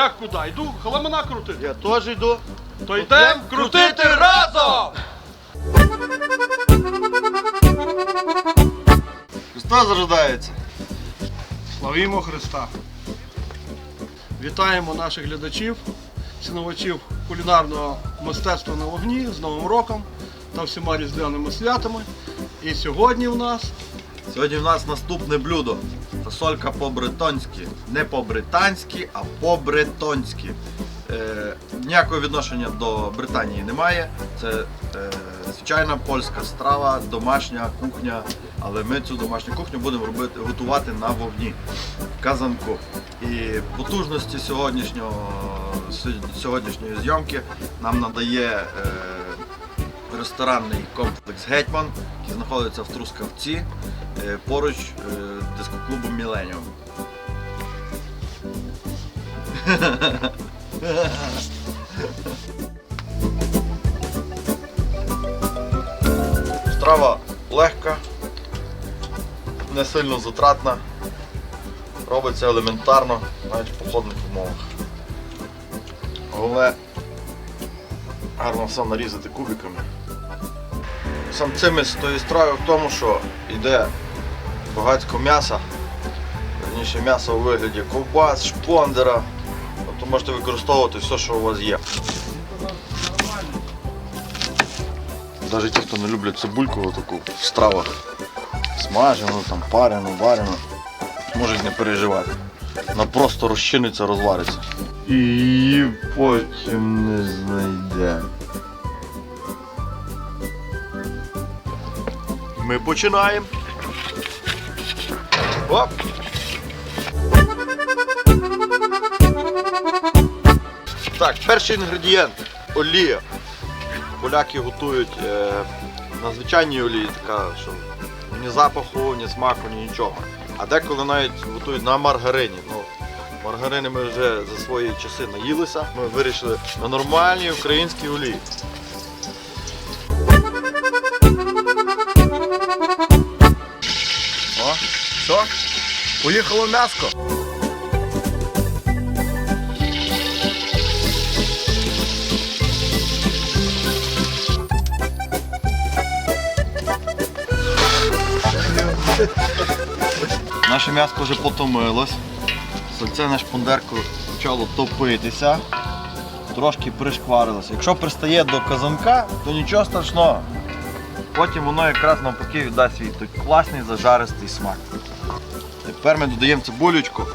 Як куди? Йду халамана крутити. Я теж йду. То йдемо крутити разом! Христос зарождається. Славімо Христа! Вітаємо наших глядачів, ціновачів кулінарного мистецтва на вогні з Новим роком та всіма різдвяними святами. І сьогодні у нас Сьогодні в нас наступне блюдо. Фасолька по-бретонськи. Не по-британськи, а по-бретонськи. Е, ніякого відношення до Британії немає. Це е, звичайна польська страва, домашня кухня. Але ми цю домашню кухню будемо робити, готувати на вогні. Казанку. І потужності сьогоднішнього, сьогоднішньої зйомки нам надає е, ресторанний комплекс Гетьман, який знаходиться в Трускавці е, поруч е, дискоклубу Міленіум. Страва легка, не сильно затратна, робиться елементарно, навіть в походних умовах. Головне гарно все нарізати кубиками. Сам цимис тої страви в тому, що йде багатько м'яса, верніше м'ясо у вигляді ковбас, шпондера. Тобто можете використовувати все, що у вас є. Навіть ті, хто не люблять цибульку таку в стравах, смажену, там, парену, варену, можуть не переживати. Вона просто розчиниться, розвариться. І її потім не знайде. Ми починаємо. Оп! Так, перший інгредієнт олія. Поляки готують е, на звичайній олії, така, що ні запаху, ні смаку, ні нічого. А деколи навіть готують на маргарині. Ну, маргарини ми вже за свої часи наїлися. Ми вирішили на нормальній українській олії. Поїхало м'яско. Наше м'яско вже потомилось. Сальце на шпундерку почало топитися. Трошки пришкварилося. Якщо пристає до казанка, то нічого страшного. Потім воно якраз навпаки віддасть свій класний зажаристий смак. Тепер ми додаємо цибулючку.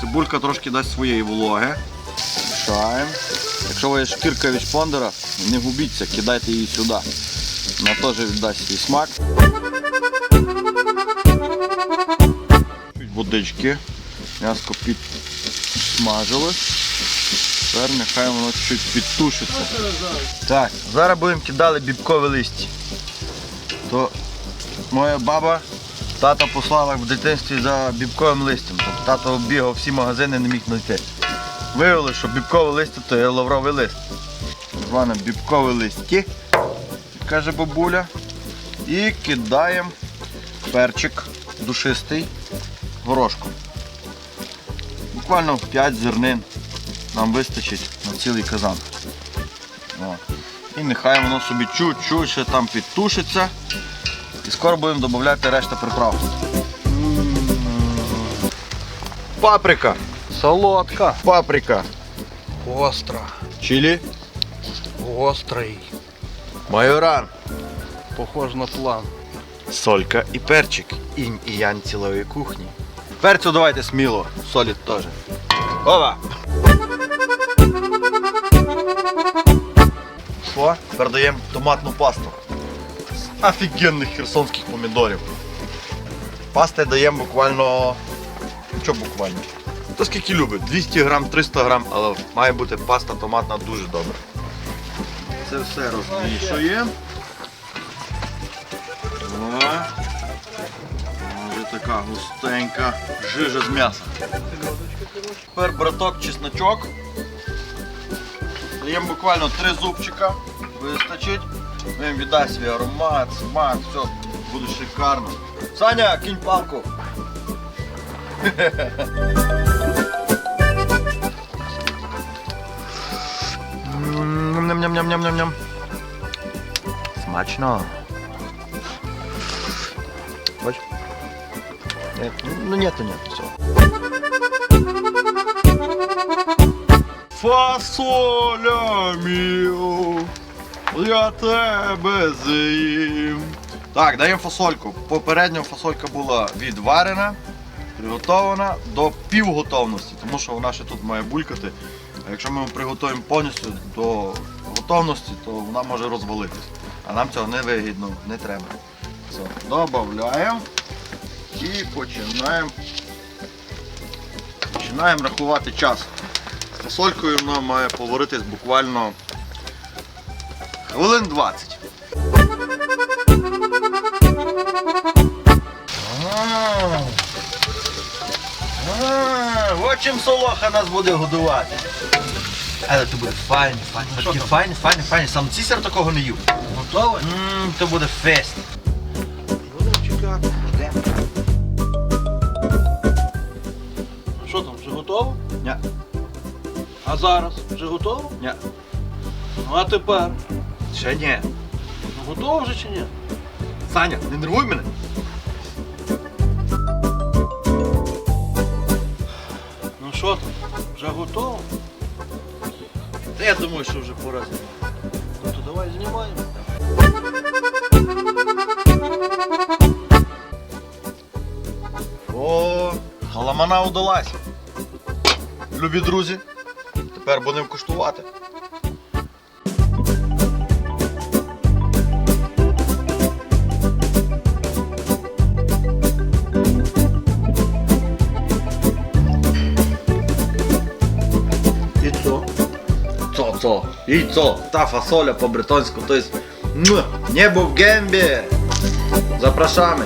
Цибулька трошки дасть своєї вологи. Мішаємо. Якщо вас є шкірка від шпондера, не губіться, кидайте її сюди. Вона теж віддасть свій смак. Водички. М'яско підсмажилось. Тепер нехай воно чуть підтушиться. Так, зараз будемо кидати бібкове листя. То моя баба, тата послала в дитинстві за бібковим листям. Тобто тато оббігав всі магазини, не міг знайти. Виявили, що бібкове листя то є лавровий лист. Зване бібкове листя, каже бабуля. І кидаємо перчик душистий горошком. Буквально 5 зернин нам вистачить на цілий казан. О. І нехай воно собі чуть-чуть ще там підтушиться. І скоро будемо додати решта приправ. Паприка. солодка, Паприка. остра, Чилі. гострий, Майоран. похож на план. Солька і перчик. Інь і ян цілої кухні. Перцю давайте сміло, солі теж. Ова! Що? Тепер даємо томатну пасту. Офігенних херсонських помідорів. Пасти даємо буквально. Що буквально? То скільки любить? 200 грам, 300 грам, але має бути паста томатна дуже добра. Це все вже така густенька жижа з м'яса. Тепер браток чесночок. Даємо буквально три зубчика, вистачить. Він віддасть свій аромат, смак, все буде шикарно. Саня, кинь палку. Ням-ням-ням-ням-ням-ням. Смачно. Бач? Е, Ну ні, то ні, все. Фасоля міо, Я тебе з'їм. Так, даємо фасольку. Попередньо фасолька була відварена, приготована до півготовності, тому що вона ще тут має булькати. А якщо ми приготуємо повністю до готовності, то вона може розвалитись. А нам цього не вигідно, не треба. Все, додаємо і починаємо. Починаємо рахувати час. З фасолькою вона має поваритись буквально хвилин 20. А, а, От чим солоха нас буде годувати. Але то буде файне, файне, файне, файне, файне. Сам цісар такого не їв. Готовий? Ммм, то буде фест. Будемо чекати. Що там, вже готово? Ні, А зараз? Вже готово? ні, Ну а тепер? Ще ні. Ну готово вже чи ні? Саня, не нервуй мене. Ну що там? Вже готово? Та я думаю, що вже пора знімати. Ну то давай знімаємо. О, галамана удалась. Любі друзі, тепер будемо куштувати. I co? Ta fasolia po bretońsku to jest niebo w gębie. Zapraszamy.